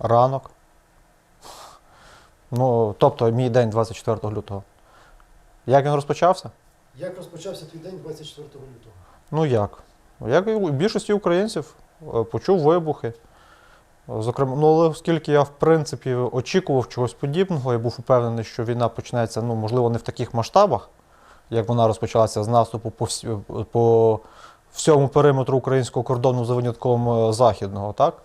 ранок. Ну, тобто мій день 24 лютого. Як він розпочався? Як розпочався твій день 24 лютого? Ну як? Як і у більшості українців е, почув вибухи. Зокрема, ну але оскільки я в принципі очікував чогось подібного, я був упевнений, що війна почнеться, ну можливо, не в таких масштабах, як вона розпочалася з наступу по, всі, по всьому периметру українського кордону за винятком е, західного, так?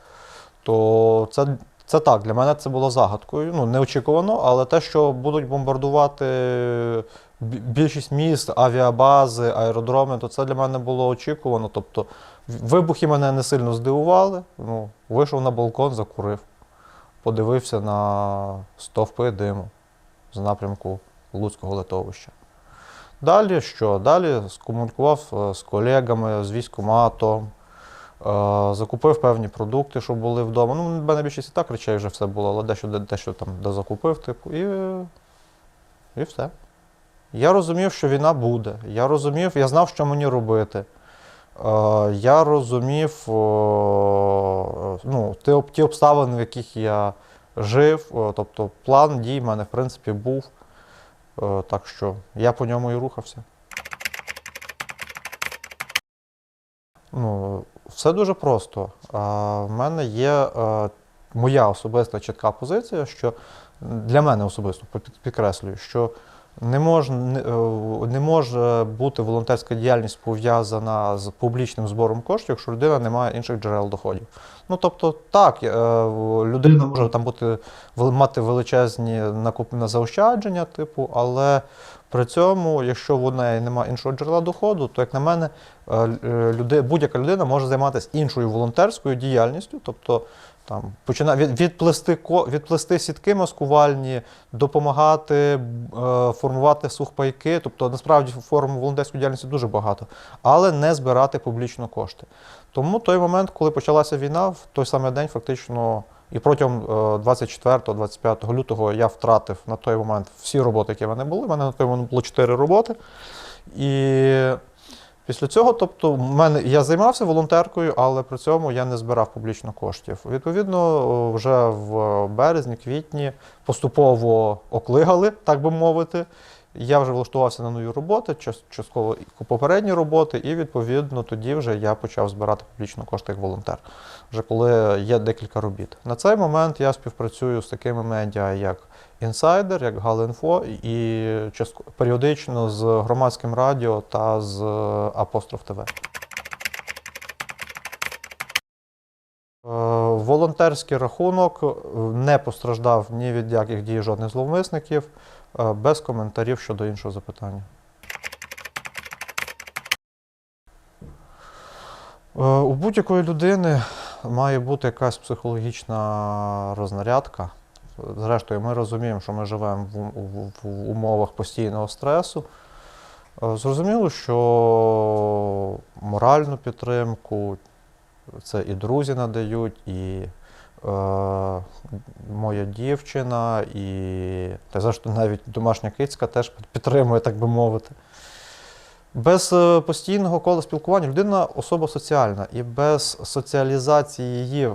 То це, це так, для мене це було загадкою. Ну, неочікувано, але те, що будуть бомбардувати більшість міст, авіабази, аеродроми, то це для мене було очікувано. Тобто вибухи мене не сильно здивували. Ну, вийшов на балкон, закурив, подивився на стовпи диму з напрямку Луцького литовища. Далі що? Далі скомунікував е, з колегами, з військкоматом, е, закупив певні продукти, що були вдома. Ну, мене більшість і так речей вже все було, але дещо, дещо там дозакупив, типу, і, і все. Я розумів, що війна буде. Я розумів, я знав, що мені робити. Я розумів ну, ті, обставини, в яких я жив. Тобто план дій в мене, в принципі, був. Так що я по ньому і рухався. Ну, все дуже просто. В мене є е, моя особиста чітка позиція, що для мене особисто під- підкреслюю, що не може, е, не може бути волонтерська діяльність пов'язана з публічним збором коштів, якщо людина не має інших джерел доходів. Ну тобто, так, е, людина може там бути мати величезні накопні заощадження, типу, але при цьому, якщо в неї немає іншого джерела доходу, то як на мене, е, люди, будь-яка людина може займатися іншою волонтерською діяльністю, тобто там почина від, відплести, відплести сітки маскувальні, допомагати е, формувати сухпайки. Тобто, насправді форм волонтерської діяльності дуже багато, але не збирати публічно кошти. Тому той момент, коли почалася війна, в той самий день фактично. І протягом 24-25 лютого я втратив на той момент всі роботи, які в мене були. У мене на той момент було 4 роботи. І після цього, тобто, мене я займався волонтеркою, але при цьому я не збирав публічно коштів. Відповідно, вже в березні, квітні поступово оклигали, так би мовити. Я вже влаштувався на нові роботи, час- частково попередні роботи, і відповідно тоді вже я почав збирати публічно кошти як волонтер. Вже коли є декілька робіт. На цей момент я співпрацюю з такими медіа, як Інсайдер, як Галінфо, і періодично з громадським радіо та з Апостроф ТВ. Волонтерський рахунок е, не постраждав ні від яких дій жодних зловмисників, е, без коментарів щодо іншого запитання. Е, У будь-якої людини має бути якась психологічна рознарядка. Зрештою, ми розуміємо, що ми живемо в, умовах постійного стресу. Зрозуміло, що моральну підтримку це і друзі надають, і е, моя дівчина, і та зрештою навіть домашня кицька теж підтримує, так би мовити. Без е, постійного кола спілкування людина особа соціальна, і без соціалізації її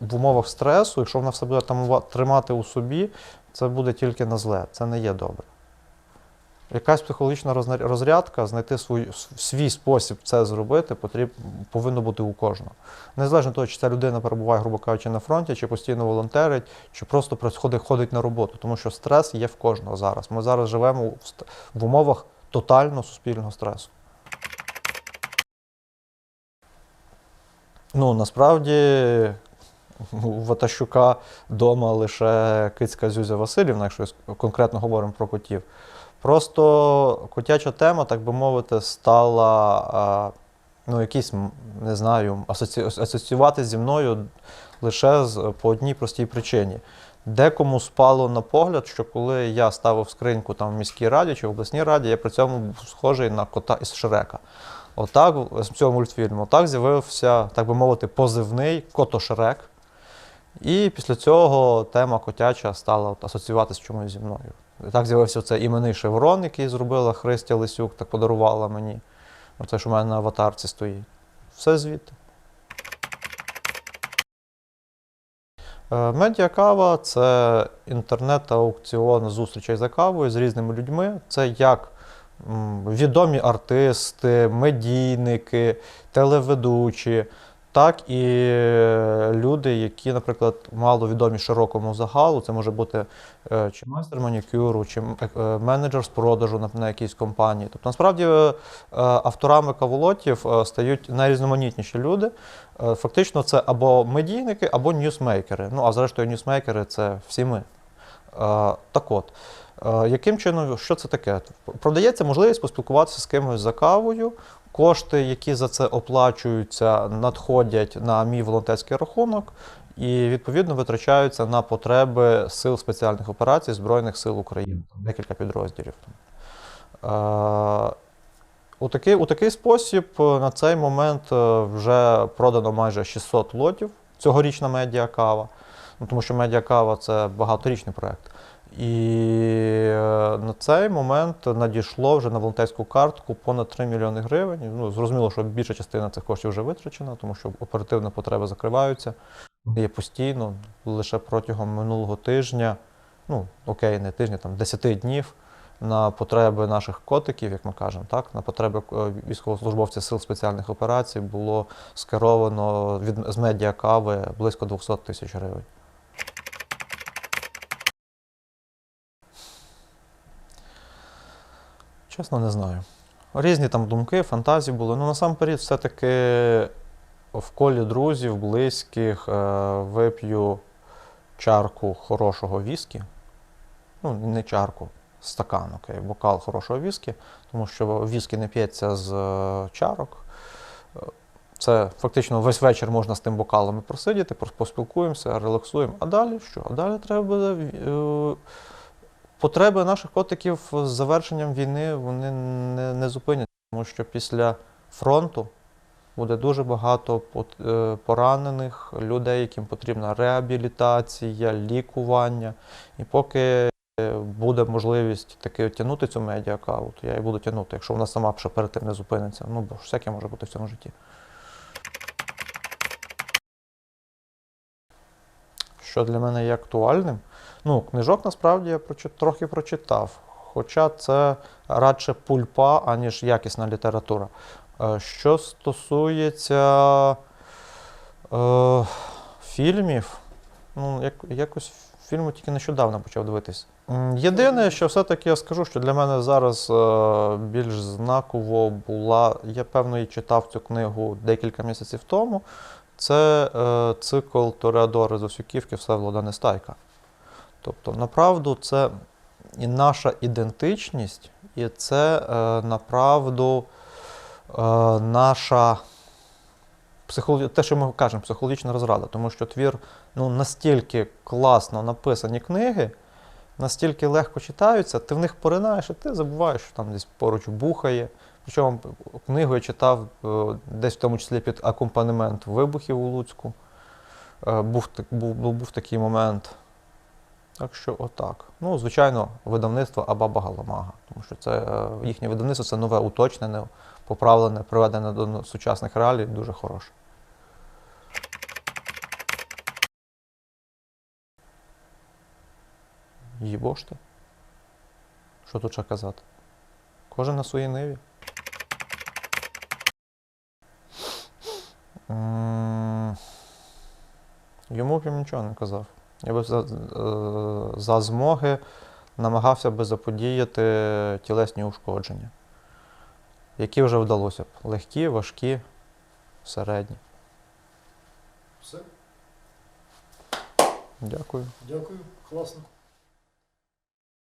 в умовах стресу, якщо вона все буде тамува- тримати у собі, це буде тільки на зле. Це не є добре. Якась психологічна розрядка, знайти свій, свій спосіб це зробити, потріб, повинно бути у кожного. Незалежно того, чи ця людина перебуває, грубо кажучи, на фронті, чи постійно волонтерить, чи просто ходить, ходить на роботу. Тому що стрес є в кожного зараз. Ми зараз живемо в, в умовах тотально суспільного стресу. Ну, насправді, у Ватащука вдома лише кицька Зюзя Васильівна, якщо конкретно говоримо про котів. Просто котяча тема, так би мовити, стала ну, якісь, не знаю, асоці... асоціювати зі мною лише з, по одній простій причині. Декому спало на погляд, що коли я ставив скриньку там в міській раді чи в обласній раді, я при цьому був схожий на кота із Шрека. Отак з цього мультфільму. Отак з'явився, так би мовити, позивний Кото Шрек. І після цього тема котяча стала асоціюватися чомусь зі мною. Так з'явився цей іменний шеврон, який зробила Христя Лисюк, так подарувала мені. Оце, що в мене на аватарці стоїть. Все звідти. Е, Медіакава це інтернет-аукціон зустрічей за кавою з різними людьми. Це як відомі артисти, медійники, телеведучі, так і е, люди, які, наприклад, мало відомі широкому загалу. Це може бути е, чи майстер манікюру, чи е, менеджер з продажу на, якійсь компанії. Тобто, насправді, авторами каволотів стають найрізноманітніші люди. Фактично, це або медійники, або ньюсмейкери. Ну, а зрештою, ньюсмейкери це всі ми. Так от, яким чином, що це таке? Продається можливість поспілкуватися з кимось за кавою. Кошти, які за це оплачуються, надходять на мій волонтерський рахунок і відповідно витрачаються на потреби сил спеціальних операцій Збройних сил України. Декілька підрозділів. Е, у такий, у такий спосіб е, на цей момент е, вже продано майже 600 лотів цьогорічна медіакава. Ну, тому що медіакава це багаторічний проєкт. І е, на цей момент надійшло вже на волонтерську картку понад 3 мільйони гривень. Ну, зрозуміло, що більша частина цих коштів вже витрачена, тому що оперативні потреби закриваються. Є постійно, лише протягом минулого тижня, ну окей, не тижня, там 10 днів на потреби наших котиків, як ми кажемо, так, на потреби е, військовослужбовців сил спеціальних операцій було скеровано від з медіакави близько 200 тисяч гривень. Чесно, не знаю. Різні там думки, фантазії були. Ну, насамперед, все-таки в колі друзів, близьких е, вип'ю чарку хорошого віскі. Ну, не чарку, стакан, окей, бокал хорошого віскі, тому що віскі не п'ється з е, чарок. Е, Це фактично весь вечір можна з тим бокалом і просидіти, поспілкуємося, релаксуємо. А далі що? А далі треба буде. е, Потреби наших котиків з завершенням війни вони не, не зупиняться, тому що після фронту буде дуже багато е, поранених людей, яким потрібна реабілітація, лікування. І поки буде можливість таки тягнути цю медіакаву, то я і буду тягнути, якщо вона сама ще перед тим не зупиниться. Ну, бо всяке може бути в цьому житті. Що для мене є актуальним? Ну, книжок насправді я трохи прочитав. Хоча це радше пульпа, аніж якісна література. Е, Що стосується е, фільмів, ну, як, якось фільми тільки нещодавно почав дивитись. Єдине, що все-таки я скажу, що для мене зараз е, більш знаково була, я певно і читав цю книгу декілька місяців тому. Це е, цикл Тореадори з Осюківки Всеволода Нестайка. Тобто, направду, це і наша ідентичність, і це е, направду е, наша психолог... те, що ми кажемо, психологічна розрада. Тому що твір ну, настільки класно написані книги, настільки легко читаються, ти в них поринаєш, і ти забуваєш, що там десь поруч бухає. Причому книгу я читав е, десь в тому числі під акомпанемент вибухів у Луцьку. Був, був, був, був такий момент. Так що отак. Ну, звичайно, видавництво Абаба Галамага, тому що це е, їхнє видавництво це нове, уточнене, поправлене, приведене до сучасних реалій, дуже хороше. Їбошти. Що тут ще казати? Кожен на своїй ниві. Йому б я нічого не казав. Я би за, е, за змоги намагався би заподіяти тілесні ушкодження, які вже вдалося б. Легкі, важкі, середні. Все, Дякую. дякую, класно.